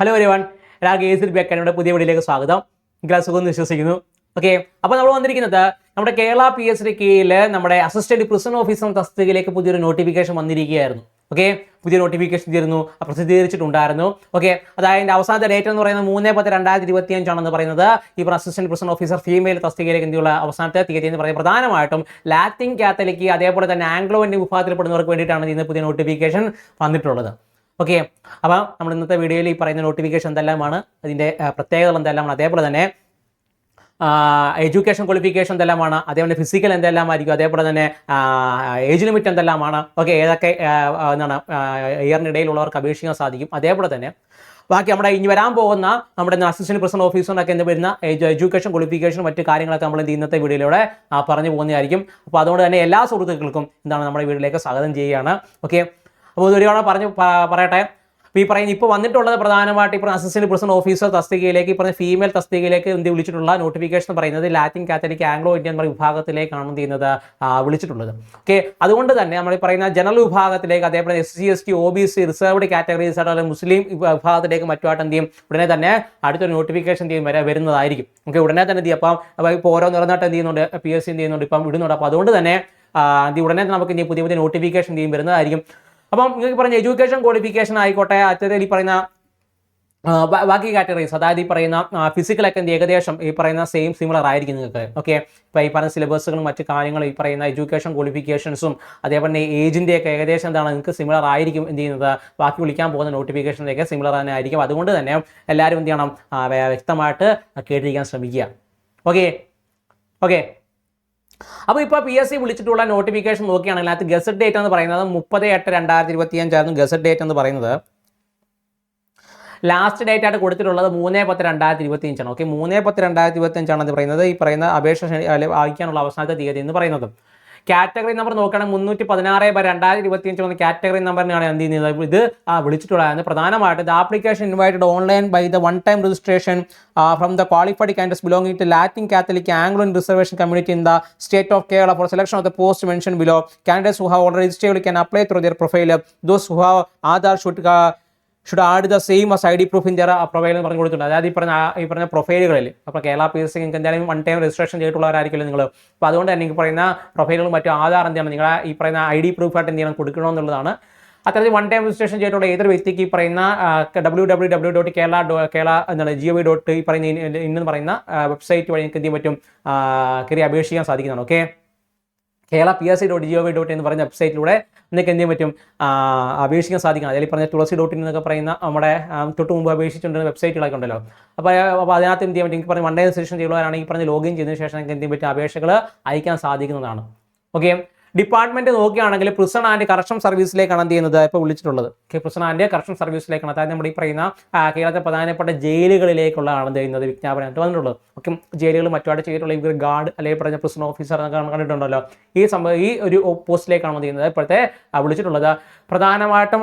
Hello everyone എല്ലാവർക്കും A C B അക്കാഡമിയുടെ പുതിയ വീഡിയോയിലേക്ക് സ്വാഗതം. എനിക്ക് സുഖം വിശ്വസിക്കുന്നു. ഓക്കെ അപ്പോൾ നമ്മൾ വന്നിരിക്കുന്നത് നമ്മുടെ കേരള പി എസ് ഡി കീഴിൽ നമ്മുടെ അസിസ്റ്റന്റ് പ്രിസൺ ഓഫീസർ തസ്തികയിലേക്ക് പുതിയൊരു നോട്ടിഫിക്കേഷൻ വന്നിരിക്കുകയായിരുന്നു. ഓക്കെ പുതിയ നോട്ടിഫിക്കേഷൻ ചെയ്തിരുന്നു അത് പ്രസിദ്ധീകരിച്ചിട്ടുണ്ടായിരുന്നു. ഓക്കെ അതായത് അവസാനത്തെ ഡേറ്റ് എന്ന് പറയുന്നത് മൂന്ന് പത്ത് രണ്ടായിരത്തി ഇരുപത്തി അഞ്ചാണെന്ന് പറയുന്നത് ഈ അസിസ്റ്റന്റ് പ്രിസൺ ഓഫീസർ ഫീമെയിൽ തസ്തികയിലേക്ക് എന്നുള്ള അവസാനത്തെ തീയതി എന്ന് പറയുന്നത് പ്രധാനമായിട്ടും ലാറ്റിൻ കാത്തലിക്ക് അതേപോലെ തന്നെ ആംഗ്ലോ ഇന്ത്യൻ വിഭാഗത്തിൽപ്പെടുന്നവർക്ക് വേണ്ടിയിട്ടാണ് ഇന്ന് പുതിയ നോട്ടിഫിക്കേഷൻ വന്നിട്ടുള്ളത്. ഓക്കെ അപ്പോൾ നമ്മൾ ഇന്നത്തെ വീഡിയോയിൽ ഈ പറയുന്ന നോട്ടിഫിക്കേഷൻ എന്തെല്ലാമാണ്? അതിന്റെ പ്രത്യേകതകൾ എന്തെല്ലാമാണ്? അതേപോലെ തന്നെ എഡ്യൂക്കേഷൻ ക്വാളിഫിക്കേഷൻ എന്തെല്ലാമാണ്? അതേപോലെ ഫിസിക്കൽ എന്തെല്ലാമായിരിക്കും? അതേപോലെ തന്നെ ഏജ് ലിമിറ്റ് എന്തെല്ലാമാണ്? ഓക്കെ ഏതൊക്കെ എന്താണ് ഇയറിനിടയിലുള്ളവർക്ക് അപേക്ഷിക്കാൻ സാധിക്കും? അതേപോലെ തന്നെ ബാക്കി നമ്മുടെ ഇനി വരാൻ പോകുന്ന നമ്മുടെ അസിസ്റ്റന്റ് പ്രസിഡന്റ് ഓഫീസറിനൊക്കെ എന്ത് വരുന്ന എഡ്യൂക്കേഷൻ ക്വാളിഫിക്കേഷൻ മറ്റു കാര്യങ്ങളൊക്കെ നമ്മൾ ഇന്നത്തെ വീഡിയോയിലൂടെ പറഞ്ഞു പോകുന്നതായിരിക്കും. അപ്പോൾ അതുകൊണ്ട് തന്നെ എല്ലാ സുഹൃത്തുക്കൾക്കും എന്താണ് നമ്മുടെ വീട്ടിലേക്ക് സ്വാഗതം ചെയ്യുകയാണ്. ഓക്കെ അപ്പോൾ ഒരുപാട് പറഞ്ഞു പറയട്ടെ. അപ്പോൾ ഈ പറയുന്ന ഇപ്പോൾ വന്നിട്ടുള്ളത് പ്രധാനമായിട്ട് ഇപ്പോൾ അസിസ്റ്റന്റ് പ്രസിഡന്റ് ഓഫീസർ തസ്തികയിലേക്ക് ഈ പറഞ്ഞ ഫീമെയിൽ തസ്തികയിലേക്ക് എന്ത് വിളിച്ചിട്ടുള്ള നോട്ടിഫിക്കേഷൻ പറയുന്നത് ലാറ്റിൻ കാത്തലിക് ആംഗ്ലോ ഇന്ത്യൻ വിഭാഗത്തിലേക്കാണ് എന്ത് ചെയ്യുന്നത് വിളിച്ചിട്ടുള്ളത്. ഓക്കെ അതുകൊണ്ട് തന്നെ നമ്മൾ പറയുന്ന ജനറൽ വിഭാഗത്തിലേക്ക് അതേപോലെ S C S T O B C reserved categories ആയിട്ട് മുസ്ലിം വിഭാഗത്തിലേക്ക് മറ്റുമായിട്ട് എന്ത് ചെയ്യും? ഉടനെ തന്നെ അടുത്തൊരു നോട്ടിഫിക്കേഷൻ ചെയ്യും? വരെ വരുന്നതായിരിക്കും. ഓക്കെ ഉടനെ തന്നെ എന്ത് ചെയ്യും? അപ്പം ഇപ്പോൾ ഓരോ നിറഞ്ഞാട്ട് എന്ത് ചെയ്യുന്നുണ്ട്? പി എസ് സി എന്ത് ചെയ്യുന്നുണ്ട്? ഇപ്പം ഇടുന്നുണ്ട്. അപ്പോൾ അതുകൊണ്ട് തന്നെ ഉടനെ തന്നെ നമുക്ക് ഇനി പുതിയ പുതിയ നോട്ടിഫിക്കേഷൻ ചെയ്യും? വരുന്നതായിരിക്കും. അപ്പം നിങ്ങൾക്ക് പറഞ്ഞ എഡ്യൂക്കേഷൻ ക്വാളിഫിക്കേഷൻ ആയിക്കോട്ടെ അത്തരത്തിൽ ഈ പറയുന്ന ബാക്കി കാറ്റഗറീസ് അതായത് ഈ പറയുന്ന ഫിസിക്കലൊക്കെ ഏകദേശം ഈ പറയുന്ന സെയിം സിമിലർ ആയിരിക്കും നിങ്ങൾക്ക് ഓക്കെ ഇപ്പോൾ ഈ പറഞ്ഞ സിലബസുകളും മറ്റു കാര്യങ്ങളും ഈ പറയുന്ന എഡ്യൂക്കേഷൻ ക്വാളിഫിക്കേഷൻസും അതേപോലെ ഏജിന്റെ ഒക്കെ ഏകദേശം എന്താണ് നിങ്ങൾക്ക് സിമിലർ ആയിരിക്കും എന്ത് ചെയ്യുന്നത്? ബാക്കി വിളിക്കാൻ പോകുന്ന നോട്ടിഫിക്കേഷനിലേക്ക് സിമിലർ തന്നെ ആയിരിക്കും. അതുകൊണ്ട് തന്നെ എല്ലാവരും എന്ത് ചെയ്യണം? വ്യക്തമായിട്ട് കേട്ടിരിക്കാൻ ശ്രമിക്കുക. ഓക്കെ ഓക്കെ അപ്പോൾ ഇപ്പോൾ പി എസ് സി വിളിച്ചിട്ടുള്ള നോട്ടിഫിക്കേഷൻ നോക്കുകയാണെങ്കിൽ അതിനകത്ത് ഗസറ്റ് ഡേറ്റ് എന്ന് പറയുന്നത് മുപ്പത് എട്ട് രണ്ടായിരത്തി ഇരുപത്തി അഞ്ചായിരുന്നു ഗസറ്റ് ഡേറ്റ് എന്ന് പറയുന്നത്. ലാസ്റ്റ് ഡേറ്റ് ആയിട്ട് കൊടുത്തിട്ടുള്ളത് മൂന്ന് പത്ത് രണ്ടായിരത്തി ഇരുപത്തി അഞ്ചാണ് ഓക്കെ മൂന്ന് പത്ത് രണ്ടായിരത്തി ഇരുപത്തി അഞ്ചാണ് അത് പറയുന്നത്. ഈ പറയുന്ന അപേക്ഷ അയക്കാനുള്ള അവസാനത്തെ തീയതി എന്ന് പറയുന്നത്. കാറ്റഗറി നമ്പർ നോക്കുകയാണെങ്കിൽ മുന്നൂറ്റി പതിനാറ് ബൈ രണ്ടായിരത്തി ഇരുപത്തി അഞ്ച് വന്ന കാറ്റഗറി നമ്പറിനാണ് എന്ത് ചെയ്യുന്നത്? ഇത് വിളിച്ചിട്ടുള്ളത് പ്രധാനമായിട്ട് the application invited online by the one time registration from the qualified candidates belonging to Latin Catholic Anglo reservation community in the state of Kerala for selection of the post mention below candidates who have already registered can apply through their profile those who have Aadhaar should should add the same as I D proof in their profile എന്ന് പറഞ്ഞു കൊടുത്തിട്ടുണ്ട്. അതായത് ഈ പറഞ്ഞ ഈ പറഞ്ഞ പ്രൊഫൈലുകളിൽ അപ്പോൾ Kerala P S C നിങ്ങൾക്ക് എന്തായാലും വൺ ടൈം രജിസ്ട്രേഷൻ ചെയ്തിട്ടുള്ളവരായിരിക്കും നിങ്ങൾ അപ്പോൾ അതുകൊണ്ട് തന്നെ ഈ പറയുന്ന പ്രൊഫൈലുകളും മറ്റും ആധാർ എന്ത് ചെയ്യണം നിങ്ങളെ ഈ പറയുന്ന ഐ ഡി പ്രൂഫായിട്ട് എന്ത് ചെയ്യണം കൊടുക്കണമെന്നുള്ളതാണ് അത്തരത്തിൽ വൺ ടൈം രജിസ്ട്രേഷൻ ചെയ്തിട്ടുള്ള ഏതൊരു വ്യക്തിക്ക് ഈ പറയുന്ന W W W dot Kerala Kerala എന്താണ് ജിഒ വി ഡോട്ട് ഈ പറയുന്ന ഇന്നെന്ന് പറയുന്ന വെബ്സൈറ്റ് വഴി നിങ്ങൾക്ക് എന്ത് പറ്റും കയറി അപേക്ഷിക്കാൻ സാധിക്കുന്നതാണ്. Okay Kerala P S C dot G O V dot എന്ന് പറയുന്ന വെബ്സൈറ്റിലൂടെ നിങ്ങൾക്ക് എന്ത് പറ്റും? അപേക്ഷിക്കാൻ സാധിക്കണം. അതിൽ പറഞ്ഞ തുളസി ഡോട്ട് ഇൻ എന്നൊക്കെ പറയുന്ന നമ്മുടെ തൊട്ട് മുമ്പ് അപേക്ഷിച്ചിട്ടുണ്ട് വെബ്സൈറ്റുകളൊക്കെ ഉണ്ടല്ലോ. അപ്പോൾ അപ്പോൾ അതിനകത്ത് എന്ത് ചെയ്യാൻ പറ്റും? എനിക്ക് പറഞ്ഞ വൺ ഡേ സെഷൻ ചെയ്യുവാനാണെങ്കിൽ പറഞ്ഞ് ലോഗിൻ ചെയ്തതിന് ശേഷം നിങ്ങൾക്ക് എന്ത് പറ്റും? അപേക്ഷകൾ അയക്കാൻ സാധിക്കുന്നതാണ്. ഓക്കെ ഡിപ്പാർട്ട്മെന്റ് നോക്കുകയാണെങ്കിൽ പ്രിസൺ ആൻഡ് കറക്ഷൻ സർവീസിലേക്കാണ് എന്ത് ചെയ്യുന്നത്? ഇപ്പോൾ വിളിച്ചിട്ടുള്ളത്. പ്രിസൺ ആൻഡ് കറക്ഷൻ സർവീസിലേക്കാണ് അതായത് നമ്മുടെ ഈ പറയുന്ന കേരളത്തെ കേരളത്തിലെ പ്രധാനപ്പെട്ട ജയിലുകളിലേക്കുള്ളതാണ് എന്ത് ചെയ്യുന്നത് വിജ്ഞാപനമായിട്ട് വന്നിട്ടുള്ളത്. ഓക്കെ ജയിലുകൾ മറ്റുമായിട്ട് ചെയ്തിട്ടുള്ള ഇവർ ഗാർഡ് അല്ലെങ്കിൽ പറഞ്ഞ പ്രിസൺ ഓഫീസർ എന്നൊക്കെ കണ്ടിട്ടുണ്ടല്ലോ. ഈ സംഭവം ഈ ഒരു പോസ്റ്റിലേക്കാണ് ചെയ്യുന്നത്? ഇപ്പോഴത്തെ വിളിച്ചിട്ടുള്ളത്. പ്രധാനമായിട്ടും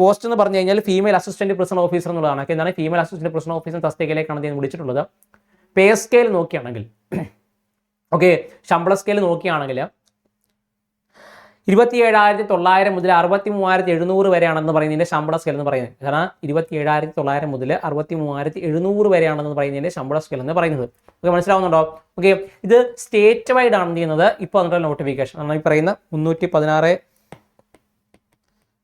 പോസ്റ്റ് എന്ന് പറഞ്ഞു കഴിഞ്ഞാൽ ഫീമെയിൽ അസിസ്റ്റന്റ് പ്രിസൺ ഓഫീസർ എന്നുള്ളതാണ്. എന്താണ്? ഫീമെയിൽ അസിസ്റ്റന്റ് പ്രിസൺ ഓഫീസർ തസ്തികയിലേക്കാണ് വിളിച്ചിട്ടുള്ളത്. പേ സ്കെയിൽ നോക്കിയാണെങ്കിൽ ഓക്കെ ശമ്പള സ്കെയിൽ നോക്കുകയാണെങ്കിൽ ഇരുപത്തി ഏഴായിരത്തി തൊള്ളായിരം മുതൽ അറുപത്തി മൂവായിരത്തി എഴുന്നൂറ് വരെയാണെന്ന് പറയുന്നതിന്റെ ശമ്പള സ്കെയിൽ എന്ന് പറയുന്നത്. കാരണം ഇരുപത്തി ഏഴായിരത്തി തൊള്ളായിരം മുതൽ അറുപത്തി മൂവായിരത്തി എഴുന്നൂറ് വരെയാണെന്ന് പറയുന്നതിന്റെ ശമ്പള സ്കെയിൽ എന്ന് പറയുന്നത്. ഓക്കെ മനസ്സിലാവുന്നുണ്ടോ? ഓക്കെ ഇത് സ്റ്റേറ്റ് വൈഡ് ആണ് ചെയ്യുന്നത്? ഇപ്പോൾ അതിന്റെ നോട്ടിഫിക്കേഷൻ ആണ് ഈ പറയുന്ന മുന്നൂറ്റി പതിനാറ്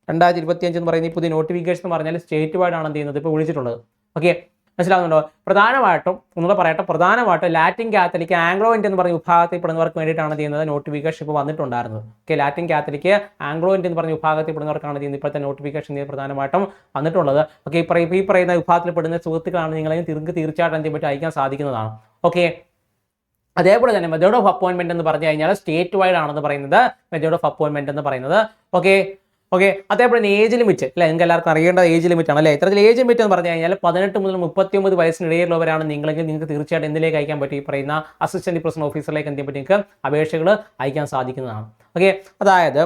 രണ്ടായിരത്തി ഇരുപത്തി അഞ്ച് എന്ന് പറയുന്ന ഈ പുതിയ നോട്ടിഫിക്കേഷൻ എന്ന് പറഞ്ഞാൽ സ്റ്റേറ്റ് വൈഡ് ആണ് ചെയ്യുന്നത്? ഇപ്പോൾ വിളിച്ചിട്ടുള്ളത്. ഓക്കെ മനസ്സിലാവുന്നുണ്ടോ? പ്രധാനമായിട്ടും ഒന്നുകൂടെ പറയട്ടെ പ്രധാനമായിട്ടും ലാറ്റിൻ കാത്തലിക്ക് ആംഗ്ലോ ഇന്ത്യ എന്ന് പറഞ്ഞ വിഭാഗത്തിൽ പെടുന്നവർക്ക് വേണ്ടിയിട്ടാണ് ചെയ്യുന്നത്? നോട്ടിഫിക്കേഷൻ ഇപ്പോൾ വന്നിട്ടുണ്ടായിരുന്നത് okay Latin Catholic Anglo India എന്ന് പറഞ്ഞ വിഭാഗത്തിൽ പെടുന്നവർക്കാണ് ചെയ്യുന്നത്? ഇപ്പോഴത്തെ നോട്ടിഫിക്കേഷൻ പ്രധാനമായിട്ടും വന്നിട്ടുള്ളത്. ഓക്കെ ഈ പറയും ഈ പറയുന്ന വിഭാഗത്തിൽ പെടുന്ന സുഹൃത്തുക്കളാണ് നിങ്ങളെ തീർക്ക് തീർച്ചയായിട്ടും എന്ത് പറ്റി? അയക്കാൻ സാധിക്കുന്നതാണ്. ഓക്കെ അതേപോലെ തന്നെ മെത്തേഡ് ഓഫ് അപ്പോയിൻമെന്റ് എന്ന് പറഞ്ഞു കഴിഞ്ഞാൽ സ്റ്റേറ്റ് വൈഡ് ആണെന്ന് പറയുന്നത് മെത്തേഡ് ഓഫ് അപ്പോയിൻമെന്റ് എന്ന് പറയുന്നത്. ഓക്കെ ഓക്കെ അതേപോലെ ഏജ് ലിമിറ്റ് അല്ലെ? നിങ്ങൾക്ക് എല്ലാവർക്കും അറിയേണ്ട ഏജ് ലിമിറ്റ് ആണ് അല്ലേ? ഇത്തരത്തിൽ ഏജ് ലിമിറ്റ് എന്ന് പറഞ്ഞു കഴിഞ്ഞാൽ പതിനെട്ട് മുതൽ മുപ്പത്തി ഒമ്പത് വയസ്സിനിടയിലുള്ളവരാണ് നിങ്ങളെങ്കിൽ നിങ്ങൾക്ക് തീർച്ചയായിട്ടും എന്തിലേക്ക് അയക്കാൻ പറ്റും? ഈ പറയുന്ന അസിസ്റ്റന്റ് പ്രസിഡന്റ് ഓഫീസറിലേക്ക് എന്ത് പറ്റും? നിങ്ങൾക്ക് അപേക്ഷകൾ അയക്കാൻ സാധിക്കുന്നതാണ്. ഓക്കെ അതായത്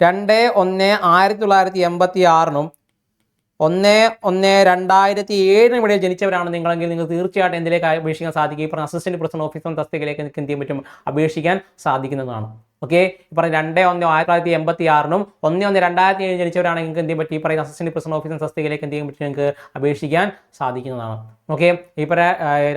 രണ്ട് ഒന്ന് ആയിരത്തി തൊള്ളായിരത്തി എൺപത്തി ആറിനും ഒന്ന് ഒന്ന് രണ്ടായിരത്തി ഏഴിനും ഇടയിൽ ജനിച്ചവരാണ് നിങ്ങളെങ്കിൽ നിങ്ങൾക്ക് തീർച്ചയായിട്ടും എന്തിലേക്ക് അപേക്ഷിക്കാൻ സാധിക്കും? പറഞ്ഞ അസിസ്റ്റന്റ് പ്രസിഡന്റ് ഓഫീസർ തസ്തികയിലേക്ക് നിങ്ങൾക്ക് എന്ത് ചെയ്യാൻ പറ്റും? അപേക്ഷിക്കാൻ സാധിക്കുന്നതാണ്. ഓക്കെ പറഞ്ഞ രണ്ട് ഒന്ന് ആയിരത്തി തൊള്ളായിരത്തി എൺപത്തി ആറിനും ഒന്ന് ഒന്ന് രണ്ടായിരത്തി ഏഴ് ജനിച്ചവരാണെങ്കിൽ എന്ത് ചെയ്യാൻ പറ്റി പറയുന്ന അസിസ്റ്റന്റ് പ്രസിഡന്റ് ഓഫീസർ തസ്തികയിലേക്ക് എന്ത് ചെയ്യാൻ പറ്റി? നിങ്ങൾക്ക് അപേക്ഷിക്കാൻ സാധിക്കുന്നതാണ്. ഓക്കെ ഈ പറ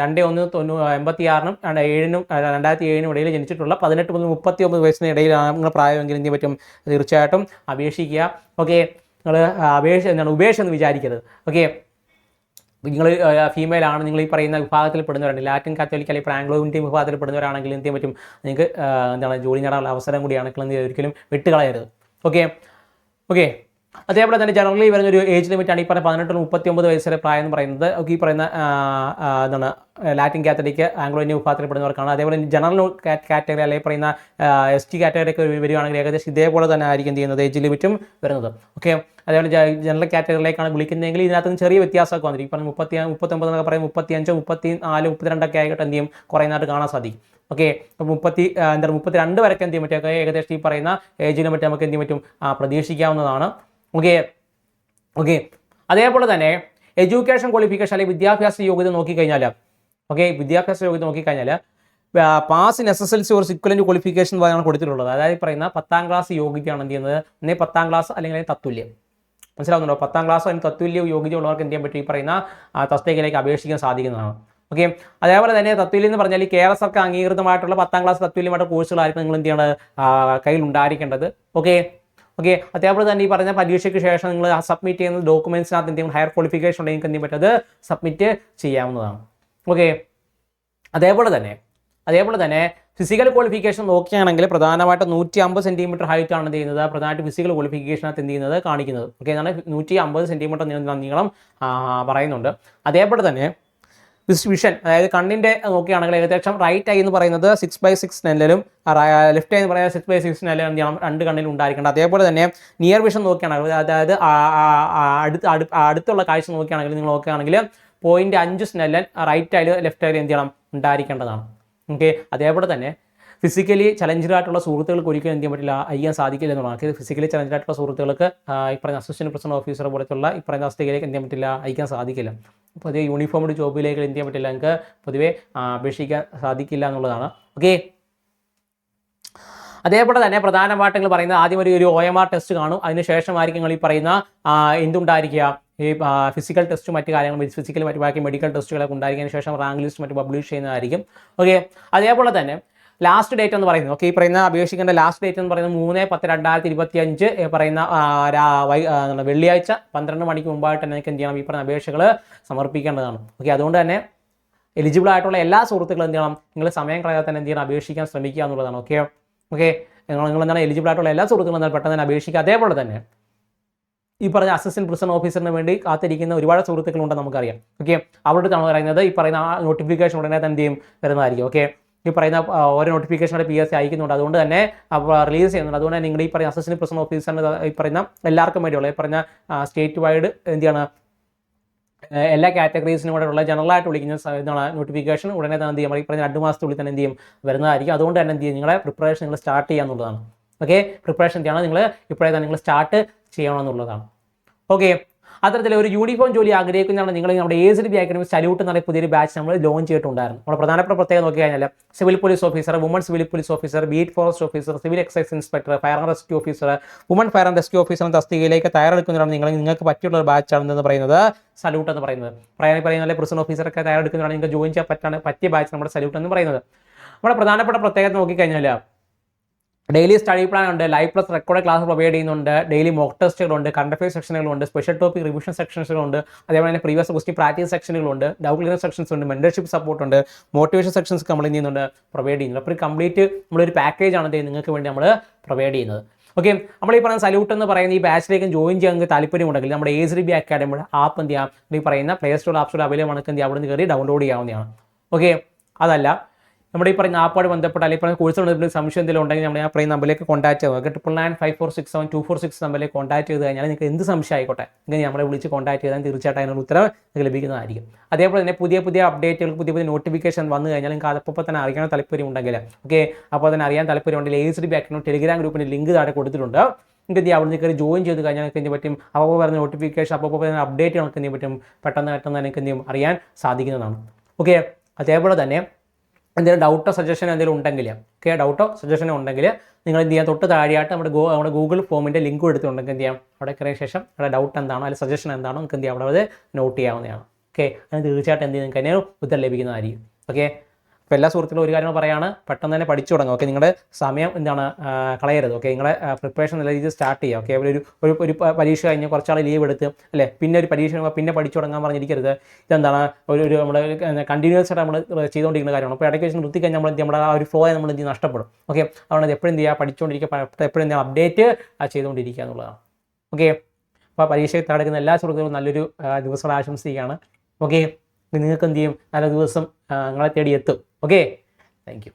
രണ്ട് ഒന്ന് തൊണ്ണൂ എൺപത്തി ആറിനും ഏഴിനും രണ്ടായിരത്തി ഏഴിനും ഇടയിൽ ജനിച്ചിട്ടുള്ള പതിനെട്ട് മുതൽ മുപ്പത്തി ഒമ്പത് വയസ്സിന് ഇടയിലാണ് നിങ്ങളുടെ പ്രായമെങ്കിൽ എന്ത് പറ്റും? തീർച്ചയായിട്ടും അപേക്ഷിക്കുക. ഓക്കെ നിങ്ങൾ അപേക്ഷ എന്താണ്? ഉപേക്ഷ എന്ന് വിചാരിക്കരുത്. ഓക്കെ നിങ്ങൾ ഫീമെയിൽ ആണ് നിങ്ങൾ ഈ പറയുന്ന വിഭാഗത്തിൽ പെടുന്നവരാണ് ലാറ്റിൻ കാത്തോലിക് അല്ലെങ്കിൽ ആംഗ്ലോ ഇന്ത്യൻ വിഭാഗത്തിൽ പെടുന്നവരാണെങ്കിൽ എന്ത് ചെയ്യാൻ പറ്റും? നിങ്ങൾക്ക് എന്താണ് ജോലി നേടാനുള്ള അവസരം കൂടിയാണ് നിങ്ങൾ? ഒരിക്കലും വിട്ടുകളയരുത്. ഓക്കെ ഓക്കെ അതേപോലെ തന്നെ ജനറലി വരുന്ന ഒരു ഏജ് ലിമിറ്റാണ് ഈ പറഞ്ഞ പതിനെട്ട് മുപ്പത്തി ഒമ്പത് വയസ്സ് വരെ പ്രായം എന്ന് പറയുന്നത്. ഈ പറയുന്ന എന്താണ് ലാറ്റിൻ കാത്തലിക് ആംഗ്ലോ ഇന്ത്യൻ വിഭാഗത്തിൽപ്പെടുന്നവർക്കാണ് അതേപോലെ ജനറൽ കാറ്റഗറി അല്ലെങ്കിൽ പറയുന്ന എസ് ടി കാറ്റഗറി ഒക്കെ വരികയാണെങ്കിൽ ഏകദേശം ഇതേപോലെ തന്നെ ആയിരിക്കും ചെയ്യുന്നത് ഏജ് ലിമിറ്റും വരുന്നത്. ഓക്കെ അതേപോലെ ജനറൽ കാറ്റഗറിയിലേക്കാണ് വിളിക്കുന്നതെങ്കിൽ ഇതിനകത്ത് നിന്ന് ചെറിയ വ്യത്യാസമൊക്കെ വന്നിരിക്കും ഈ പറഞ്ഞ മുപ്പത്തി എന്നൊക്കെ പറയും മുപ്പത്തി അഞ്ചോ മുപ്പത്തി നാല് മുപ്പത്തിരണ്ടൊക്കെ ആയിട്ട് എന്ത് ചെയ്യും? കുറയുന്നതായിട്ട് കാണാൻ സാധിക്കും. ഓക്കെ അപ്പോൾ മുപ്പത്തി എന്താ പറയുക മുപ്പത്തി രണ്ട് വരെയൊക്കെ എന്ത് ചെയ്യാൻ പറ്റും? ഏകദേശം ഈ പറയുന്ന ഏജിനെ ലിമിറ്റ് നമുക്ക് എന്ത് ചെയ്യാൻ പറ്റും? പ്രതീക്ഷിക്കാവുന്നതാണ്. ഓക്കെ ഓക്കെ അതേപോലെ തന്നെ എഡ്യൂക്കേഷൻ ക്വാളിഫിക്കേഷൻ അല്ലെങ്കിൽ വിദ്യാഭ്യാസ യോഗ്യത നോക്കിക്കഴിഞ്ഞാൽ ഓക്കെ വിദ്യാഭ്യാസ യോഗ്യത നോക്കിക്കഴിഞ്ഞാൽ pass in S S L C ഒരു സിക്വലന്റ് ക്വാളിഫിക്കേഷൻ ആണ് കൊടുത്തിട്ടുള്ളത്. അതായത് പറയുന്ന പത്താം ക്ലാസ് യോഗ്യതയാണ് എന്ത് ചെയ്യുന്നത്? ഒന്നേ പത്താം ക്ലാസ് അല്ലെങ്കിൽ തത്തുല്യം. മനസ്സിലാവുന്നുണ്ടോ? പത്താം ക്ലാസ് അതിന് തത്തുല്യ യോഗ്യത ഉള്ളവർക്ക് എന്ത് ചെയ്യാൻ പറ്റും? ഈ പറയുന്ന തസ്തികയിലേക്ക് അപേക്ഷിക്കാൻ സാധിക്കുന്നതാണ്. ഓക്കെ അതേപോലെ തന്നെ തത്തുല്യം എന്ന് പറഞ്ഞാൽ കേരള സർക്കാർ അംഗീകൃതമായിട്ടുള്ള പത്താം ക്ലാസ് തത്തുല്യമായിട്ടുള്ള കോഴ്സുകളായിരിക്കും നിങ്ങൾ എന്ത് ചെയ്യേണ്ടത്? ആ, കയ്യിൽ ഉണ്ടായിരിക്കേണ്ടത് ഓക്കെ ഓക്കെ അതേപോലെ തന്നെ ഈ പറഞ്ഞ പരീക്ഷയ്ക്ക് ശേഷം നിങ്ങൾ സബ്മിറ്റ് ചെയ്യുന്ന ഡോക്യുമെന്റ്സിനകത്ത് എന്തെങ്കിലും ഹയർ ക്വാളിഫിക്കേഷൻ ഉണ്ടെങ്കിൽ എന്തെങ്കിലും ചെയ്യാൻ പറ്റും? അത് സബ്മിറ്റ് ചെയ്യാവുന്നതാണ്. ഓക്കെ അതേപോലെ തന്നെ അതേപോലെ തന്നെ ഫിസിക്കൽ ക്വാളിഫിക്കേഷൻ നോക്കുകയാണെങ്കിൽ പ്രധാനമായിട്ട് നൂറ്റി അമ്പത് സെന്റിമീറ്റർ ഹൈറ്റ് ആണ് എന്ത് ചെയ്യുന്നത്? പ്രധാനമായിട്ട് ഫിസിക്കൽ ക്വാളിഫിക്കേഷനകത്ത് എന്ത് ചെയ്യുന്നത്? കാണിക്കുന്നത്. ഓക്കെ എന്നാണ് നൂറ്റി അമ്പത് സെന്റിമീറ്റർ നീളം പറയുന്നുണ്ട്. അതേപോലെ തന്നെ വിഷൻ അതായത് കണ്ണിന്റെ നോക്കുകയാണെങ്കിൽ ഏകദേശം റൈറ്റ് ഐ എന്ന് പറയുന്നത് സിക്സ് ബൈ സിക്സ് നെല്ലിലും ലെഫ്റ്റ് ഐ എന്ന് പറയുന്നത് സിക്സ് ബൈ സിക്സ് നെല്ലിലും രണ്ട് കണ്ണിലും ഉണ്ടായിരിക്കണം. അതേപോലെ തന്നെ നിയർ വിഷൻ നോക്കുകയാണെങ്കിൽ അതായത് അടുത്ത് അടുത്തുള്ള കാഴ്ച നോക്കുകയാണെങ്കിൽ നിങ്ങൾ നോക്കുകയാണെങ്കിൽ പോയിന്റ് അഞ്ച് സ്നെല്ലൻ റൈറ്റ് ഐയിൽ ലെഫ്റ്റ് ഐയിൽ എന്ത് ചെയ്യണം? ഉണ്ടായിരിക്കേണ്ടതാണ്. ഓക്കെ അതേപോലെ തന്നെ ഫിസിക്കലി ചലഞ്ചഡ് ആയിട്ടുള്ള സുഹൃത്തുക്കൾക്ക് ഒരിക്കലും എന്ത് ചെയ്യാൻ പറ്റില്ല അയ്യാൻ സാധിക്കില്ല എന്നുള്ളതാണ്. ഫിസിക്കലി ചലഞ്ചഡ് ആയിട്ടുള്ള സുഹൃത്തുക്കൾക്ക് ഈ പറയുന്ന അസിസ്റ്റന്റ് പ്രസിഡന്റ് ഓഫീസർ പോലത്തുള്ള ഈ പറയുന്ന അവസ്ഥയിലേക്ക് എന്ത് ചെയ്യാൻ പറ്റില്ല അയക്കാൻ സാധിക്കില്ല. അതേ യൂണിഫോംഡ് ജോബിലേക്ക് എന്ത് ചെയ്യാൻ പറ്റില്ല. നിങ്ങൾക്ക് പൊതുവെ അപേക്ഷിക്കാൻ സാധിക്കില്ല എന്നുള്ളതാണ്. ഓക്കെ അതേപോലെ തന്നെ പ്രധാനമായിട്ട് നിങ്ങൾ പറയുന്നത് ആദ്യം ഒരു ഒരു ഒ എം ആർ ടെസ്റ്റ് കാണും. അതിനുശേഷമായിരിക്കും നിങ്ങൾ ഈ പറയുന്ന എന്തുണ്ടായിരിക്കുക. ഈ ഫിസിക്കൽ ടെസ്റ്റും മറ്റു കാര്യങ്ങളും ഫിസിക്കൽ മറ്റു ബാക്കി മെഡിക്കൽ ടെസ്റ്റുകളൊക്കെ ഉണ്ടായിരിക്കും. ശേഷം റാങ്ക് ലിസ്റ്റ് മറ്റു പബ്ലിഷ് ചെയ്യുന്നതായിരിക്കും. ഓക്കെ അതേപോലെ തന്നെ ലാസ്റ്റ് ഡേറ്റ് എന്ന് പറയുന്നത്. ഓക്കെ ഈ പറയുന്ന അപേക്ഷിക്കേണ്ട ലാസ്റ്റ് ഡേറ്റ് എന്ന് പറയുന്നത് മൂന്ന് പത്ത് രണ്ടായിരത്തി ഇരുപത്തി അഞ്ച് പറയുന്ന വെള്ളിയാഴ്ച പന്ത്രണ്ട് മണിക്ക് മുമ്പായിട്ട് തന്നെ എന്ത് ചെയ്യണം? ഈ പറയുന്ന അപേക്ഷകൾ സമർപ്പിക്കേണ്ടതാണ്. ഓക്കെ അതുകൊണ്ട് തന്നെ എലിജിബിൾ ആയിട്ടുള്ള എല്ലാ സുഹൃത്തുക്കളും എന്ത് ചെയ്യണം? നിങ്ങൾ സമയം കളയാതെ തന്നെ എന്ത് ചെയ്യണം? അപേക്ഷിക്കാൻ ശ്രമിക്കുക എന്നുള്ളതാണ്. ഓക്കെ ഓക്കെ നിങ്ങൾ നിങ്ങൾ എന്താണ് എലിജിബിൾ ആയിട്ടുള്ള എല്ലാ സുഹൃത്തുക്കളും എന്താണ് പെട്ടെന്ന് തന്നെ അപേക്ഷിക്കുക. അതേപോലെ തന്നെ ഈ പറഞ്ഞ അസിസ്റ്റന്റ് പ്രിസൺ ഓഫീസറിന് വേണ്ടി കാത്തിരിക്കുന്ന ഒരുപാട് സുഹൃത്തുക്കളുണ്ടെന്ന് നമുക്കറിയാം. ഓക്കെ അവരുടെ നമ്മൾ പറയുന്നത് ഈ പറയുന്ന ആ നോട്ടിഫിക്കേഷൻ ഉടനെ തന്നെ എന്ത് ചെയ്യും? വരുന്നതായിരിക്കും. ഓക്കെ ഈ പറയുന്ന ഓരോ നോട്ടിഫിക്കേഷനുടെ പി എസ് സി അയക്കുന്നുണ്ട്. അതുകൊണ്ട് തന്നെ റിലീസ് ചെയ്യുന്നുണ്ട്. അതുകൊണ്ട് തന്നെ നിങ്ങൾ ഈ പറയുന്ന അസിസ്റ്റന്റ് പ്രസിഡന്റ് ഓഫീസറിന് ഈ പറയുന്ന എല്ലാവർക്കും വേണ്ടിയുള്ള ഈ പറഞ്ഞ സ്റ്റേറ്റ് വൈഡ് എന്താണ് എല്ലാ കാറ്റഗറീസിനും കൂടെ ഉള്ള ജനറൽ ആയിട്ട് വിളിക്കുന്ന എന്താണ് നോട്ടിഫിക്കേഷൻ ഉടനെ തന്നെ എന്ത് ചെയ്യും? ഈ പറഞ്ഞ രണ്ട് മാസത്തുള്ളിൽ തന്നെ എന്ത് ചെയ്യും? വരുന്നതായിരിക്കും. അതുകൊണ്ട് തന്നെ എന്ത് ചെയ്യും? നിങ്ങളുടെ പ്രിപ്പറേഷൻ നിങ്ങൾ സ്റ്റാർട്ട് ചെയ്യാന്നുള്ളതാണ് ഓക്കെ പ്രിപ്പറേഷൻ എന്താണ് നിങ്ങൾ ഇപ്പോഴേ തന്നെ നിങ്ങൾ സ്റ്റാർട്ട് ചെയ്യണമെന്നുള്ളതാണ് ഓക്കെ അത്തരത്തിൽ ഒരു യൂണിഫോം ജോലി ആഗ്രഹിക്കുന്നതാണ് നിങ്ങൾ നമ്മുടെ ഏജ് ബി അക്കാഡമി സല്യൂട്ട് എന്ന് പുതിയൊരു ബാച്ച് നമ്മൾ ലോഞ്ച് ചെയ്തിട്ടുണ്ടായിരുന്നു നമ്മുടെ പ്രധാനപ്പെട്ട പ്രത്യേകത നോക്കി കഴിഞ്ഞാൽ civil police officer woman civil police officer beat forest officer civil excise inspector fire and rescue officer woman fire and rescue officer എന്ന തസ്തികയിലേക്ക് തയ്യാറെടുക്കുന്നതാണ് നിങ്ങൾ നിങ്ങൾക്ക് പറ്റിയുള്ള ഒരു ബാച്ച് ആണെന്ന് പറയുന്നത് സല്യൂട്ട് എന്ന് പറയുന്നത്. പ്രയാണി പറയുന്ന പ്രിസൺ ഓഫീസറൊക്കെ തയ്യാറെടുക്കുന്നതാണ് നിങ്ങൾക്ക് ജോയിൻ ചെയ്യാൻ പറ്റാണ് പറ്റിയ ബാച്ച് നമ്മുടെ സല്യൂട്ട് എന്ന് പറയുന്നത്. നമ്മുടെ പ്രധാനപ്പെട്ട പ്രത്യേകത നോക്കിക്കഴിഞ്ഞാൽ ഡെയിലി സ്റ്റഡി പ്ലാൻ ഉണ്ട് live plus record class provide ചെയ്യുന്നുണ്ട് ഡെയിലി മോക്ക് ടെസ്റ്റുകളുണ്ട് കറണ്ട് സെക്ഷനുകളുണ്ട് സ്പെഷ്യൽ ടോപ്പിക് റിവിഷൻ സെക്ഷൻസുകളുണ്ട് അതേപോലെ തന്നെ പ്രീവിയസ് ക്വസ്റ്റ്യൻ പ്രാക്ടീസ് സെക്ഷനുകളുണ്ട് ഡൗട്ട് ക്ലിയർ സെക്ഷൻസ് ഉണ്ട് മെന്റർഷിപ്പ് സപ്പോർട്ട് ഉണ്ട് മോട്ടിവേഷൻ സെക്ഷൻസ് നമ്മൾ ചെയ്യുന്നുണ്ട്? പ്രൊവൈഡ് ചെയ്യുന്നുണ്ട്. അപ്പോൾ കംപ്ലീറ്റ് നമ്മളൊരു പാക്കേജ് ആണ് നിങ്ങൾക്ക് വേണ്ടി നമ്മൾ പ്രൊവൈഡ് ചെയ്യുന്നത്. ഓക്കെ നമ്മൾ ഈ പറയുന്ന സല്യൂട്ട് എന്ന് പറയുന്ന ഈ ബാച്ചിലേക്ക് ജോയിൻ ചെയ്യാൻ നിങ്ങൾക്ക് താല്പര്യമുണ്ടെങ്കിൽ നമ്മുടെ എ സി ബി അക്കാഡമിയുടെ ആപ്പ് എന്ത് ചെയ്യാം? ഈ പറയുന്ന play store app store available ആണ് എന്ത് ചെയ്യാം? അവിടെ നിന്ന് കയറി ഡൗൺലോഡ് ചെയ്യാവുന്നതാണ്. ഓക്കെ അതല്ല നമ്മുടെ ഈ പറഞ്ഞ ആപ്പാട് ബന്ധപ്പെട്ട അല്ലെങ്കിൽ പറഞ്ഞ കോഴ്സ് ബന്ധപ്പെട്ട് സംശയം എന്തെങ്കിലും ഉണ്ടെങ്കിൽ നമ്മുടെ ഞാൻ പറയുന്ന നമ്പറിലേക്ക് കോൺടാക്ട് ചെയ്യുക triple nine five four six seven two four six നമ്പറിലേക്ക് കോൺടാക്ട് ചെയ്ത് കഴിഞ്ഞാൽ നിങ്ങൾക്ക് എന്ത് സംശയം ആയിക്കോട്ടെ നിങ്ങൾ നമ്മളെ വിളിച്ച് കോൺടാക്ട് ചെയ്താൽ തീർച്ചയായിട്ടും അതിനുള്ള ഉത്തരം നിങ്ങൾക്ക് ലഭിക്കുന്നതായിരിക്കും. അതേപോലെ തന്നെ പുതിയ പുതിയ അപ്ഡേറ്റുകൾ പുതിയ പുതിയ നോട്ടിഫിക്കേഷൻ വന്നു കഴിഞ്ഞാൽ നിങ്ങൾക്ക് അതപ്പോൾ തന്നെ അറിയാൻ താല്പര്യം ഉണ്ടെങ്കിൽ ഓക്കെ അപ്പോൾ തന്നെ അറിയാൻ താല്പര്യം ഉണ്ടെങ്കിൽ എ സി ഡി ബാക്കിനും ടെലിഗ്രാം ഗ്രൂപ്പിന്റെ ലിങ്ക് താഴെ കൊടുത്തിട്ടുണ്ട്. നിങ്ങൾക്ക് എന്ത് അവിടെ നിന്ന് കയറി ജോയിൻ ചെയ്ത് കഴിഞ്ഞാൽ നിങ്ങൾക്ക് എന്ത് പറ്റും? അപ്പോൾ പറഞ്ഞ നോട്ടിഫിക്കേഷൻ അപ്പോൾ പറഞ്ഞ അപ്ഡേറ്റ് നമുക്ക് പറ്റും? പെട്ടെന്ന് പെട്ടെന്ന് നിങ്ങൾക്ക് എന്ത് ചെയ്യും? അറിയാൻ സാധിക്കുന്നതാണ്. ഓക്കെ അതേപോലെ തന്നെ എന്തെങ്കിലും ഡൗട്ടോ സജഷനോ എന്തെങ്കിലും ഉണ്ടെങ്കിൽ ഓക്കെ ഡൗട്ടോ സജഷനോ ഉണ്ടെങ്കിൽ നിങ്ങൾ എന്ത് ചെയ്യാം? തൊട്ട് താഴെയായിട്ട് നമ്മുടെ ഗോ നമ്മുടെ ഗൂഗിൾ ഫോമിന്റെ ലിങ്ക് എടുത്തുണ്ടെങ്കിൽ എന്ത് ചെയ്യാം? അവിടെ കയറിയ ശേഷം അവിടെ ഡൗട്ട് എന്താണോ അല്ലെങ്കിൽ സജഷൻ എന്താണോ നിങ്ങൾക്ക് എന്ത് ചെയ്യാം? അവിടെ അത് നോട്ട് ചെയ്യാവുന്നതാണ്. ഓക്കെ അതിന് തീർച്ചയായിട്ടും എന്ത് ചെയ്യും? നിങ്ങൾക്ക് അതിന് ഉത്തരം ലഭിക്കുന്നതായിരിക്കും. ഓക്കെ അപ്പോൾ എല്ലാ സുഹൃത്തുക്കളും ഒരു കാര്യം പറയാണ് പെട്ടെന്ന് തന്നെ പഠിച്ചു തുടങ്ങുക ഓക്കെ നിങ്ങളുടെ സമയം എന്താണ്? കളയരുത്. ഓക്കെ നിങ്ങളെ പ്രിപ്പറേഷൻ നല്ല രീതിയിൽ സ്റ്റാർട്ട് ചെയ്യുക ഓക്കെ ഒരു ഒരു ഒരു പരീക്ഷ കഴിഞ്ഞ് കുറച്ചാൾ ലീവ് എടുത്ത് അല്ലേ? പിന്നെ ഒരു പരീക്ഷ പിന്നെ പഠിച്ചു തുടങ്ങാൻ പറഞ്ഞിരിക്കരുത്. ഇതെന്താണ്? ഒരു ഒരു നമ്മൾ കണ്ടിന്യൂസ് ആയിട്ട് നമ്മൾ ചെയ്തുകൊണ്ടിരിക്കുന്ന കാര്യമാണ്. അപ്പോൾ ഇടയ്ക്ക് വെച്ച് നിർത്തി കഴിഞ്ഞാൽ നമ്മൾ നമ്മുടെ ആ ഒരു ഫ്ലോ നമ്മൾ എന്ത്? നഷ്ടപ്പെടും. ഓക്കെ അതുകൊണ്ട് അത് എപ്പോഴും എന്ത് ചെയ്യുക? പഠിച്ചുകൊണ്ടിരിക്കുക. എപ്പോഴും എന്ത് അപ്ഡേറ്റ് ചെയ്തുകൊണ്ടിരിക്കുക എന്നുള്ളതാണ്. ഓക്കെ അപ്പോൾ പരീക്ഷയിൽ തടക്കുന്ന എല്ലാ സുഹൃത്തുക്കളും നല്ലൊരു ദിവസങ്ങൾ ദിവസം ആശംസിക്കുകയാണ്. ഓക്കെ നിങ്ങൾക്ക് എന്ത് ചെയ്യും? നല്ല ദിവസം നിങ്ങളെ തേടി എത്തും. Okay thank you